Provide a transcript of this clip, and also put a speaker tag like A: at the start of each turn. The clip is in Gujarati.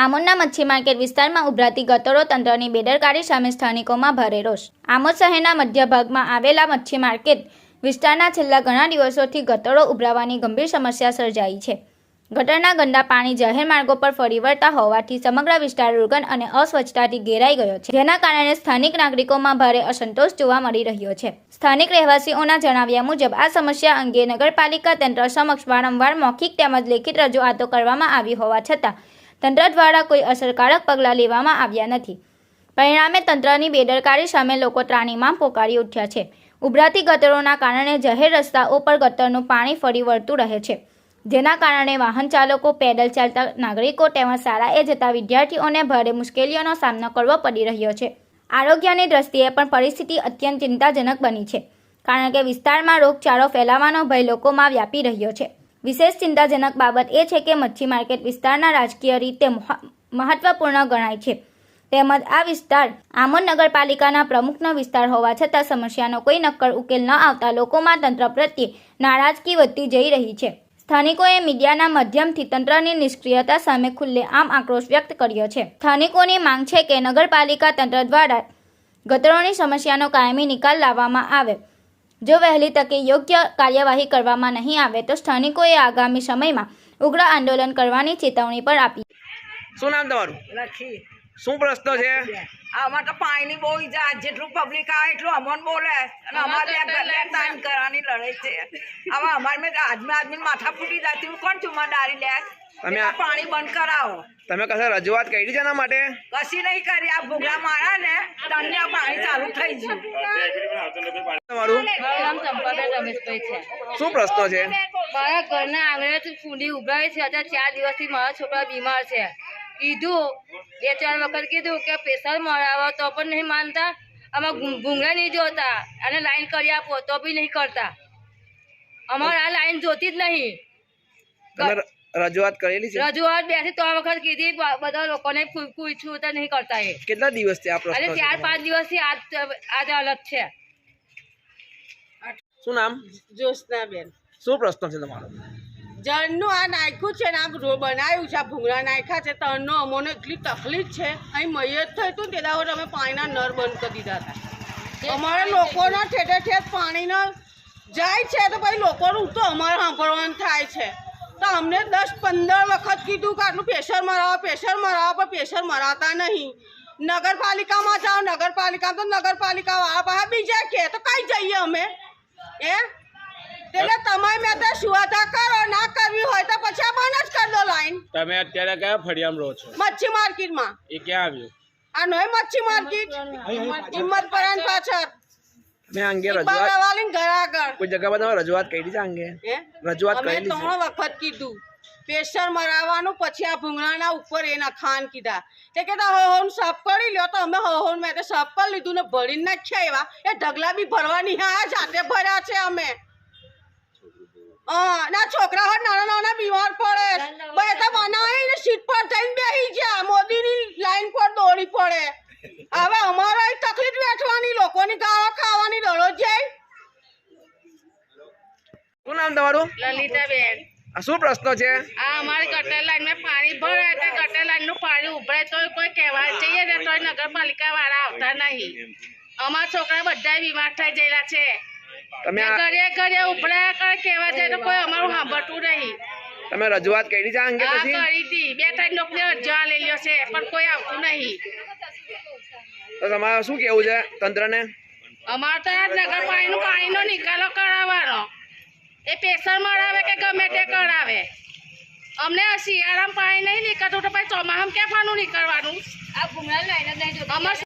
A: આમોદના મચ્છી માર્કેટ વિસ્તારમાં ઉભરાતી ગતરો તંત્રની બેદરકારી સામે સ્થાનિકોમાં ભારે રોષ. આમોદ શહેરના મધ્ય ભાગમાં આવેલા મચ્છી માર્કેટ વિસ્તારના છેલ્લા ઘણા દિવસોથી ગટરો ઉભરાવાની ગંભીર સમસ્યા સર્જાઈ છે. ગટરના ગંદા પાણી જાહેર માર્ગો પર ફરી વળતા હોવાથી સમગ્ર વિસ્તાર દુર્ગંધ અને અસ્વચ્છતાથી ઘેરાઈ ગયો છે. જેના કારણે સ્થાનિક નાગરિકોમાં ભારે અસંતોષ જોવા મળી રહ્યો છે. સ્થાનિક રહેવાસીઓના જણાવ્યા મુજબ, આ સમસ્યા અંગે નગરપાલિકા તંત્ર સમક્ષ વારંવાર મૌખિક તેમજ લેખિત રજૂઆતો કરવામાં આવી હોવા છતાં તંત્ર દ્વારા કોઈ અસરકારક પગલાં લેવામાં આવ્યા નથી. પરિણામે તંત્રની બેદરકારી સામે લોકો ત્રાણીમાં પોકારી ઉઠ્યા છે. ઉભરાતી ગટરોના કારણે જાહેર રસ્તાઓ પર ગટરનું પાણી ફરી વળતું રહે છે. જેના કારણે વાહન ચાલકો, પેદલ ચાલતા નાગરિકો તેમજ શાળાએ જતા વિદ્યાર્થીઓને ભારે મુશ્કેલીઓનો સામનો કરવો પડી રહ્યો છે. આરોગ્યની દ્રષ્ટિએ પણ પરિસ્થિતિ અત્યંત ચિંતાજનક બની છે. કારણ કે વિસ્તારમાં રોગચાળો ફેલાવાનો ભય લોકોમાં વ્યાપી રહ્યો છે. વિશેષ ચિંતાજનક બાબત એ છે કે મચ્છી માર્કેટ વિસ્તારના રાજકીય રીતે મહ- મહત્વપૂર્ણ ગણાય છે. તેમજ આ વિસ્તાર આમોદ નગરપાલિકાના પ્રમુખનો વિસ્તાર હોવા છતાં સમસ્યાનો કોઈ નક્કર ઉકેલ ન આવતા લોકોમાં તંત્ર પ્રત્યે નારાજગી વધતી જઈ રહી છે. સ્થાનિકોએ મીડિયાના માધ્યમથી તંત્રની નિષ્ક્રિયતા સામે ખુલ્લેઆમ આક્રોશ વ્યક્ત કર્યો છે. સ્થાનિકોની માંગ છે કે નગરપાલિકા તંત્ર દ્વારા ગટરોની સમસ્યાનો કાયમી નિકાલ લાવવામાં આવે. જો વહેલી તકે યોગ્ય કાર્યવાહી કરવામાં નહીં આવે તો સ્થાનિકોએ આગામી સમયમાં ઉગ્ર આંદોલન કરવાની ચેતવણી પણ આપી.
B: શું નામ તમારું?
C: લખી.
B: શું પ્રશ્ન છે?
C: આમાં તો પાણીની બહુ ઈજા. જેટલું પબ્લિક આવે એટલું અમોન બોલે. અને અમારે ત્યાં કરવાની લડાઈ છે. હવે અમારે મેં આદમી આદમી માથા ફૂટી જતી હું કોણ જુમ્મેદારી લે?
B: તમે
C: પાણી બંધ કરાવો.
B: તમે કશે રજૂઆત કરી છે એના માટે?
C: કશી નહીં કરી. આ ભૂગા મારા ને તને આ પાણી ચાલુ થઈ ગયું.
B: તમારું?
D: નામ ચંપાબેન રમેશભાઈ છે.
B: શું પ્રશ્ન છે?
D: મારા ઘરના આંગણે ફૂંડી ઉભરાઈ છે. અત્યારે ચાર દિવસથી મારા છોકરા બીમાર છે. કીધું. બે ચાર વખત કીધું કે પ્રેશર મરાવો તો પણ નહીં માનતા. આમાં ભૂંગળા નહીં જોતા. અને લાઈન કરી આપો તો બી નહીં કરતા. અમારે આ લાઈન જોતી જ નહીં.
B: રજૂઆત કરેલી છે?
D: રજૂઆત બેથી ત્રણ વખત કીધી બધા લોકોને પૂછ્યું તો નહીં કરતા એ.
B: કેટલા દિવસથી આ
D: અને ચાર પાંચ દિવસથી આજ આજ અલગ છે.
B: શું નામ?
E: જ્યોત્સનાબેન.
B: શું પ્રશ્ન છે તમારો?
E: જળનું આ નાખ્યું છે ને આ રો- બનાવ્યું છે આ ભૂંગળા નાખ્યા છે તણનો અમોને એટલી તકલીફ છે. અહીં મૈયત થયું હતું તે દાડે અમે પાણીના નળ બંધ કરી દીધા હતા. અમારે લોકોનો ઠેઠે ઠેઠ પાણીનો જાય છે તો પછી લોકોનું તો અમારે સાંભળવાનું થાય છે. તો અમને દસ પંદર વખત કીધું કે આટલું પ્રેશર મરાવો પ્રેશર મરાવો પણ પ્રેશર મરાતા નહીં. નગરપાલિકામાં જાઓ નગરપાલિકા તો નગરપાલિકા પાસે બીજા કે તો કઈ જઈએ અમે? એ એટલે તમે મેં તો સુવાધા કરો ના કરવી હોય તો પછી આ બંધ જ કરી દો લાઈન
F: તમે અત્યારે કયા ફળિયામાં રહો છો?
E: મચ્છી માર્કેટમાં.
F: એ ક્યાં આવ્યું?
E: આ નોય મચ્છી માર્કેટ? હિંમત પરાન પાછળ.
B: મેં અંગે રજૂઆત
E: ઘર આગળ.
B: કોઈ જગ્યા બનાવ રજૂઆત કરી છે અંગે? રજૂઆત
E: અમે
B: છે
E: ત્રણ વખત કીધું. પ્રેશર મરાવવાનું પછી આ ભૂંગળાના ઉપર એના ખાન કીધા. તે કહેતા હો હોન સાફ કરી લ્યો તો અમે હો હોન મેં તો સાફ કરી લીધું ને ભરીને નાખ્યા એવા. એ ઢગલા બી ભરવાની હા જાતે ભર્યા છે અમે. ના છોકરા હોય નાના નાના બીમાર પડે. બધા તો બનાવીને સીટ પર થઈને બેસી ગયા. મોદીની લાઈન પર દોડી પડે. હવે અમારે તકલીફ વેઠવાની લોકોની ગાળો ખાવાની દડો જાય.
B: શું નામ તમારું?
D: લલિતાબેન.
B: આ શું પ્રશ્ન છે?
D: આ અમારી ગટર લાઈનમાં પાણી ભરાય તો ગટર લાઈનનું પાણી ઉભરાય તો કોઈ કહેવા જઈએ ને તો નગરપાલિકા વાળા આવતા નહીં. અમારા છોકરા બધા બીમાર થઈ ગયેલા છે.
B: તમે
D: ઘરે ઘરે ઉભરાયા કર કેવા જાય તો કોઈ અમારું સાંભળતું નહીં.
B: તમે રજૂઆત કરી છે અંગે પછી?
D: કરી હતી. બે ત્રણ લોકોને અરજવા લઈ લ્યો છે પણ કોઈ આવતું નહીં.
B: તો તમારે શું કેવું છે તંત્રને?
D: અમારે તો આ નગરપાલિકાનું પાણીનો નિકાલો કરાવવાનો. એ પ્રેશર મળાવે કે ગમે તે કરાવે. અમને આ શિયાળામાં પાણી નહીં નીકળતું તો પછી ચોમાસામાં ક્યાં પાણી નીકળવાનું? આ ભૂંગળા લાઈને અમારે